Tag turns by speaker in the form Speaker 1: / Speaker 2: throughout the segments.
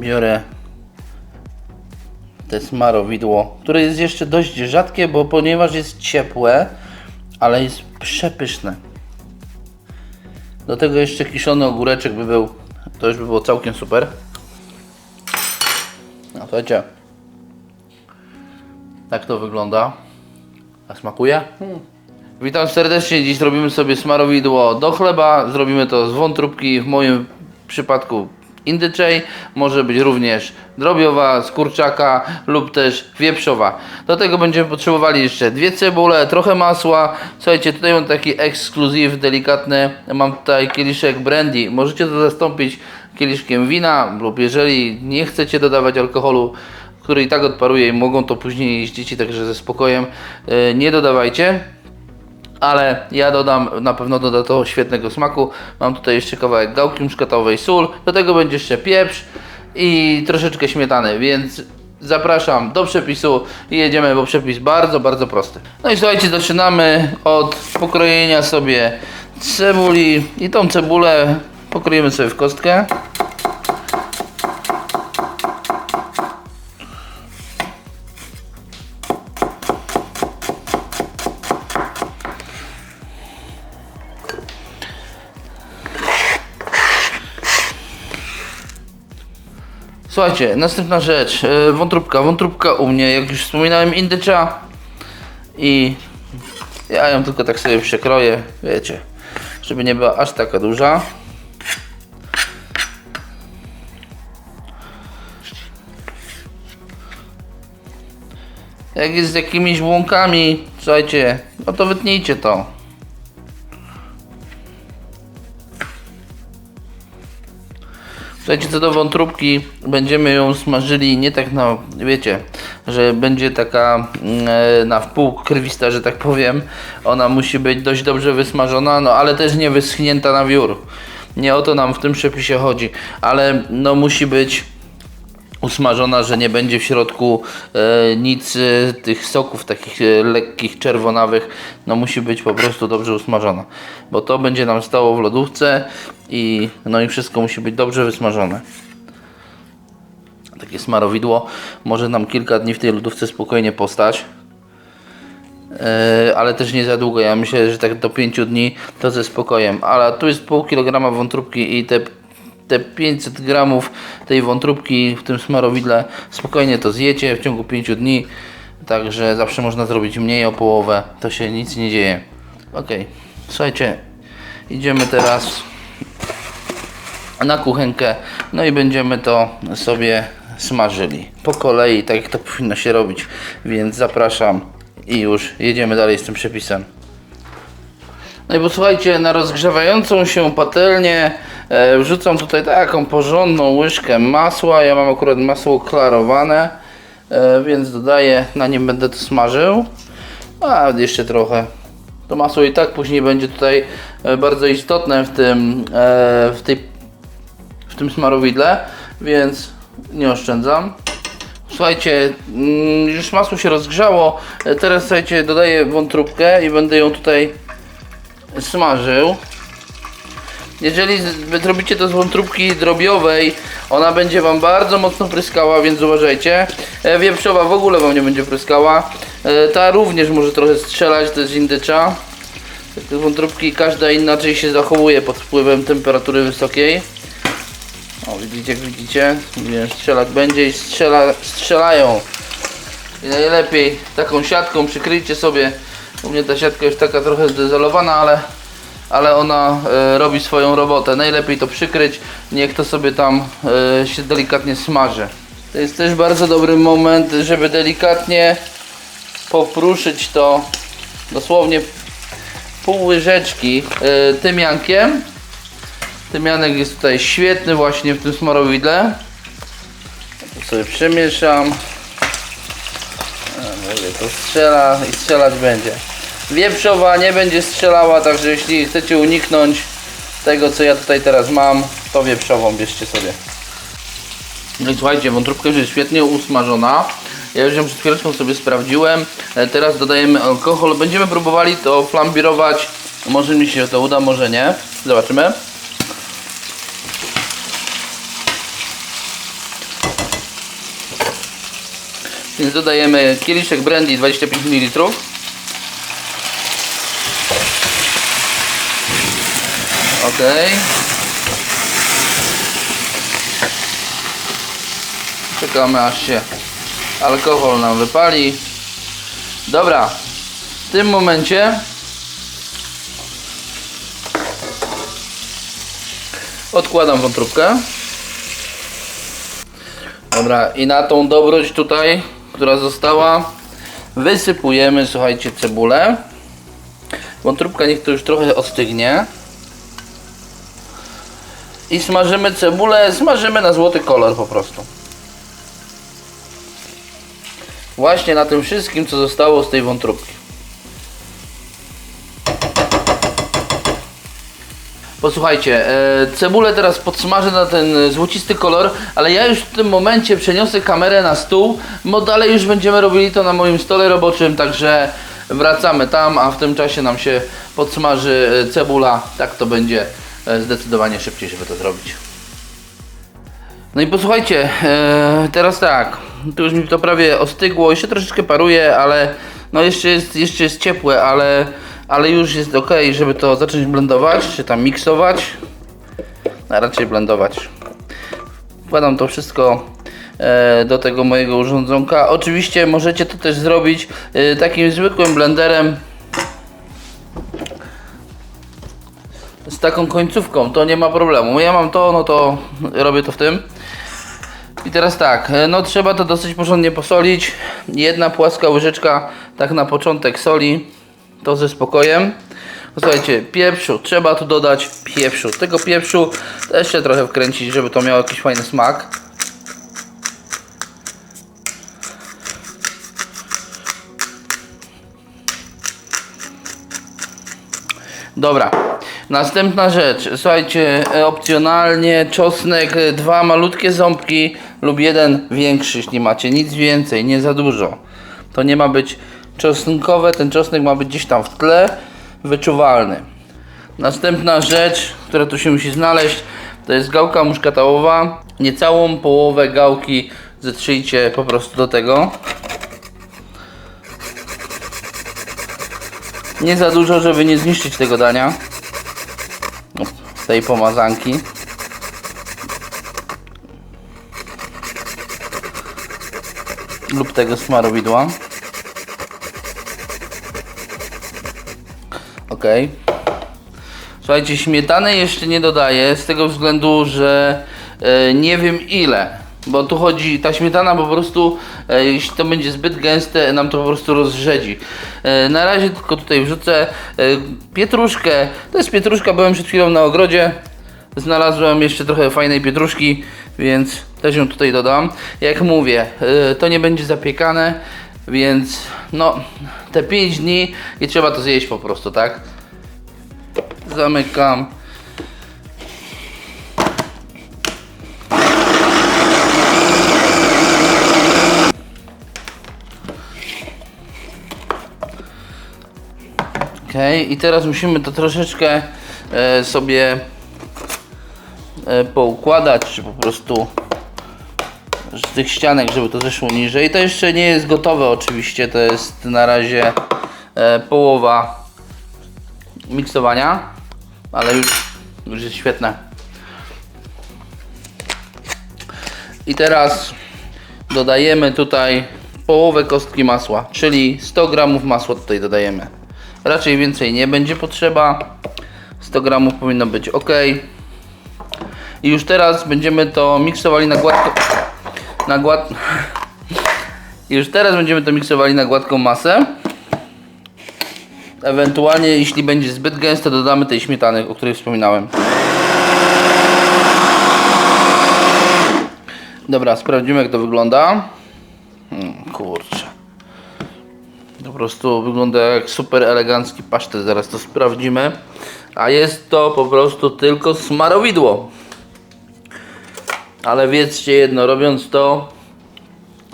Speaker 1: biorę te smarowidło, które jest jeszcze dość rzadkie, bo ponieważ jest ciepłe, ale jest przepyszne. Do tego jeszcze kiszony ogóreczek by był, to już by było całkiem super. No słuchajcie, tak to wygląda. A smakuje? Witam serdecznie. Dziś zrobimy sobie smarowidło do chleba. Zrobimy to z wątróbki. W moim przypadku indyczej. Może być również drobiowa, z kurczaka lub też wieprzowa. Do tego będziemy potrzebowali jeszcze dwie cebule, trochę masła. Słuchajcie, tutaj mam taki ekskluzyw delikatny. Mam tutaj kieliszek brandy. Możecie to zastąpić kieliszkiem wina lub jeżeli nie chcecie dodawać alkoholu, który i tak odparuje i mogą to później jeść dzieci, także ze spokojem yy, nie dodawajcie ale ja dodam, na pewno doda to świetnego smaku. Mam tutaj jeszcze kawałek gałki muszkatowej, sól, do tego będzie jeszcze pieprz i troszeczkę śmietany, więc zapraszam do przepisu i jedziemy, bo przepis bardzo, bardzo prosty. No i słuchajcie, zaczynamy od pokrojenia sobie cebuli i tą cebulę pokroimy sobie w kostkę. Słuchajcie, następna rzecz, e, wątróbka. Wątróbka u mnie, jak już wspominałem, indycza i ja ją tylko tak sobie przekroję, wiecie, żeby nie była aż taka duża. Jak jest z jakimiś łąkami, słuchajcie, no to wytnijcie to. Słuchajcie, co do wątróbki, będziemy ją smażyli nie tak na, wiecie, że będzie taka mm, e, na wpół krwista, że tak powiem. Ona musi być dość dobrze wysmażona, no ale też nie wyschnięta na wiór. Nie o to nam w tym przepisie chodzi, ale no musi być usmażona, że nie będzie w środku e, nic e, tych soków takich e, lekkich, czerwonawych. No musi być po prostu dobrze usmażona, bo to będzie nam stało w lodówce i no i wszystko musi być dobrze wysmażone. Takie smarowidło może nam kilka dni w tej lodówce spokojnie postać. E, ale też nie za długo. Ja myślę, że tak do 5 dni to ze spokojem. Ale tu jest pół kilograma wątróbki i te, te 500 gramów tej wątróbki w tym smarowidle spokojnie to zjecie w ciągu 5 dni. Także zawsze można zrobić mniej o połowę. To się nic nie dzieje. Ok, słuchajcie, idziemy teraz na kuchenkę. No i będziemy to sobie smażyli. Po kolei, tak jak to powinno się robić. Więc zapraszam i już jedziemy dalej z tym przepisem. No i posłuchajcie, na rozgrzewającą się patelnię e, wrzucam tutaj taką porządną łyżkę masła. Ja mam akurat masło klarowane, e, więc dodaję, na nim będę to smażył. A jeszcze trochę. To masło i tak później będzie tutaj e, bardzo istotne w tym, e, w tej, w tym smarowidle, więc nie oszczędzam. Słuchajcie, mm, już masło się rozgrzało. E, Teraz słuchajcie, dodaję wątróbkę i będę ją tutaj smażył. Jeżeli zrobicie to z wątróbki drobiowej, ona będzie Wam bardzo mocno pryskała, więc uważajcie. E, Wieprzowa w ogóle Wam nie będzie pryskała. E, Ta również może trochę strzelać, to jest indycza. Wątróbki każda inaczej się zachowuje pod wpływem temperatury wysokiej. O, widzicie, jak widzicie, strzelać będzie i strzela, strzelają. I najlepiej taką siatką przykryjcie sobie. U mnie ta siatka już taka trochę zdezolowana, ale, ale ona e, robi swoją robotę. Najlepiej to przykryć, niech to sobie tam e, się delikatnie smaży. To jest też bardzo dobry moment, żeby delikatnie popruszyć to dosłownie pół łyżeczki e, tymiankiem. Tymianek jest tutaj świetny właśnie w tym smarowidle. To sobie przemieszam. To strzela i strzelać będzie. Wieprzowa nie będzie strzelała, także jeśli chcecie uniknąć tego, co ja tutaj teraz mam, to wieprzową bierzcie sobie. No i słuchajcie, wątróbka już jest świetnie usmażona. Ja już ją przed chwileczką sobie sprawdziłem. E, Teraz dodajemy alkohol. Będziemy próbowali to flambirować. Może mi się to uda, może nie. Zobaczymy. Więc dodajemy kieliszek brandy 25 ml. Ok. Czekamy aż się alkohol nam wypali. Dobra. W tym momencie odkładam wątróbkę. Dobra, i na tą dobroć tutaj, która została, wysypujemy, słuchajcie, cebulę. Wątróbka niech to już trochę ostygnie. I smażymy cebulę, smażymy na złoty kolor po prostu. Właśnie na tym wszystkim, co zostało z tej wątróbki. Posłuchajcie, e, cebulę teraz podsmażę na ten złocisty kolor, ale ja już w tym momencie przeniosę kamerę na stół, bo dalej już będziemy robili to na moim stole roboczym, także wracamy tam, a w tym czasie nam się podsmaży e, cebula, tak to będzie e, zdecydowanie szybciej, żeby to zrobić. No i posłuchajcie, teraz tak, tu już mi to prawie ostygło, jeszcze troszeczkę paruje, ale no jeszcze jest, jeszcze jest ciepłe, ale, ale już jest ok, żeby to zacząć blendować, czy tam miksować, a raczej blendować. Wkładam to wszystko e, do tego mojego urządzonka. Oczywiście możecie to też zrobić e, takim zwykłym blenderem z taką końcówką, to nie ma problemu. Ja mam to, no to robię to w tym. I teraz tak, e, no trzeba to dosyć porządnie posolić. Jedna płaska łyżeczka, tak na początek soli, to ze spokojem. Słuchajcie, pieprzu, trzeba tu dodać pieprzu. Tego pieprzu też się trochę wkręcić, żeby to miało jakiś fajny smak. Dobra. Następna rzecz. Słuchajcie, e, opcjonalnie czosnek, e, dwa malutkie ząbki lub jeden większy, jeśli macie. Nic więcej, nie za dużo. To nie ma być czosnkowe, ten czosnek ma być gdzieś tam w tle, wyczuwalny. Następna rzecz, która tu się musi znaleźć, to jest gałka muszkatałowa. Niecałą połowę gałki zetrzyjcie po prostu do tego. Nie za dużo, żeby nie zniszczyć tego dania. Tej pomazanki. Lub tego smarowidła. Ok. Słuchajcie, śmietany jeszcze nie dodaję z tego względu, że e, nie wiem ile. Bo tu chodzi, ta śmietana po prostu, e, jeśli to będzie zbyt gęste, nam to po prostu rozrzedzi. E, na razie tylko tutaj wrzucę e, pietruszkę. To jest pietruszka, byłem przed chwilą na ogrodzie. Znalazłem jeszcze trochę fajnej pietruszki, więc też ją tutaj dodam. Jak mówię, e, to nie będzie zapiekane, więc no, te 5 dni i trzeba to zjeść po prostu, tak? Zamykam. Ok, i teraz musimy to troszeczkę e, sobie e, poukładać, czy po prostu z tych ścianek, żeby to zeszło niżej. To jeszcze nie jest gotowe oczywiście, to jest na razie e, połowa miksowania, ale już, już jest świetne. I teraz dodajemy tutaj połowę kostki masła, czyli 100 gramów masła tutaj dodajemy. Raczej więcej nie będzie potrzeba. 100 gramów powinno być ok. I już teraz będziemy to miksowali na gładko. Na gład... Już teraz będziemy to miksowali na gładką masę. Ewentualnie, jeśli będzie zbyt gęste, dodamy tej śmietany, o której wspominałem. Dobra, sprawdzimy jak to wygląda. Hmm, kurczę. Po prostu wygląda jak super elegancki pasztet, zaraz to sprawdzimy. A jest to po prostu tylko smarowidło. Ale wiedzcie jedno, robiąc to,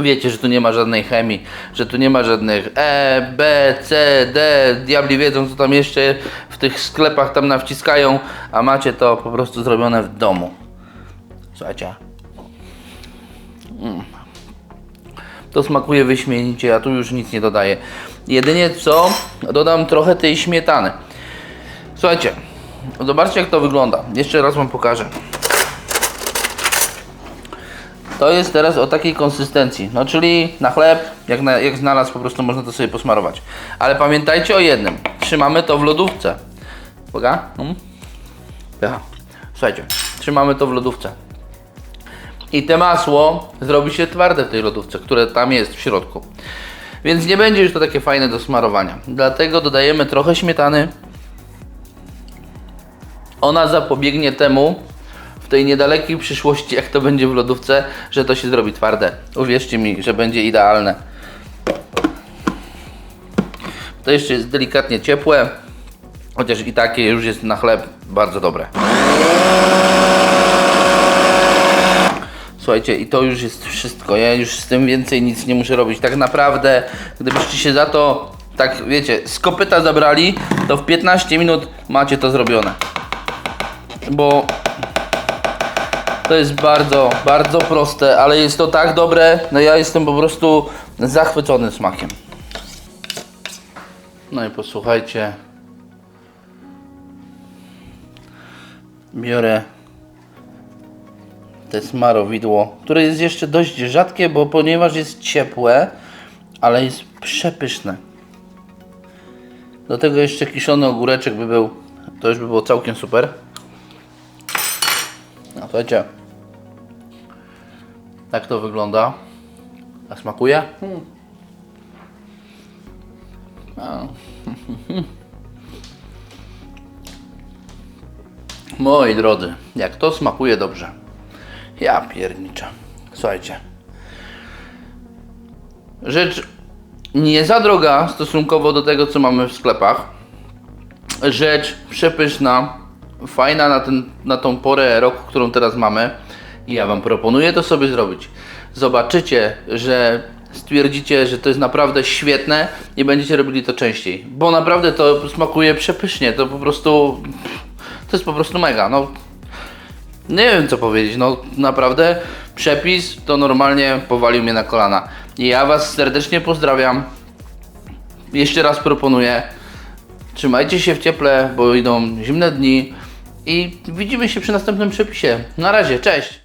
Speaker 1: wiecie, że tu nie ma żadnej chemii, że tu nie ma żadnych E, B, C, D, diabli wiedzą co tam jeszcze w tych sklepach tam nawciskają, a macie to po prostu zrobione w domu. Słuchajcie. Mm. to smakuje wyśmienicie, ja tu już nic nie dodaję. Jedynie co, dodam trochę tej śmietany. Słuchajcie, zobaczcie jak to wygląda. Jeszcze raz Wam pokażę. To jest teraz o takiej konsystencji. No czyli na chleb, jak, na, jak znalazł, po prostu można to sobie posmarować. Ale pamiętajcie o jednym. Trzymamy to w lodówce. Uwaga. Mm. Ja. Słuchajcie, trzymamy to w lodówce. I te masło zrobi się twarde w tej lodówce, które tam jest w środku. Więc nie będzie już to takie fajne do smarowania. Dlatego dodajemy trochę śmietany. Ona zapobiegnie temu tej niedalekiej przyszłości, jak to będzie w lodówce, że to się zrobi twarde. Uwierzcie mi, że będzie idealne. To jeszcze jest delikatnie ciepłe, chociaż i takie już jest na chleb bardzo dobre. Słuchajcie, i to już jest wszystko. Ja już z tym więcej nic nie muszę robić. Tak naprawdę, gdybyście się za to, tak wiecie, z kopyta zabrali, to w 15 minut macie to zrobione. Bo to jest bardzo, bardzo proste, ale jest to tak dobre, no ja jestem po prostu zachwycony smakiem. No i posłuchajcie. Biorę te smarowidło, które jest jeszcze dość rzadkie, bo ponieważ jest ciepłe, ale jest przepyszne. Do tego jeszcze kiszony ogóreczek by był, to już by było całkiem super. No słuchajcie, tak to wygląda. A smakuje? Hmm. A. Moi drodzy, jak to smakuje dobrze. Ja pierniczę. Słuchajcie. Rzecz nie za droga stosunkowo do tego, co mamy w sklepach. Rzecz przepyszna, fajna na, ten, na tą porę roku, którą teraz mamy. Ja Wam proponuję to sobie zrobić. Zobaczycie, że stwierdzicie, że to jest naprawdę świetne i będziecie robili to częściej. Bo naprawdę to smakuje przepysznie. To po prostu. To jest po prostu mega. No, nie wiem co powiedzieć, no naprawdę przepis to normalnie powalił mnie na kolana. I ja Was serdecznie pozdrawiam. Jeszcze raz proponuję. Trzymajcie się w cieple, bo idą zimne dni. I widzimy się przy następnym przepisie. Na razie, cześć!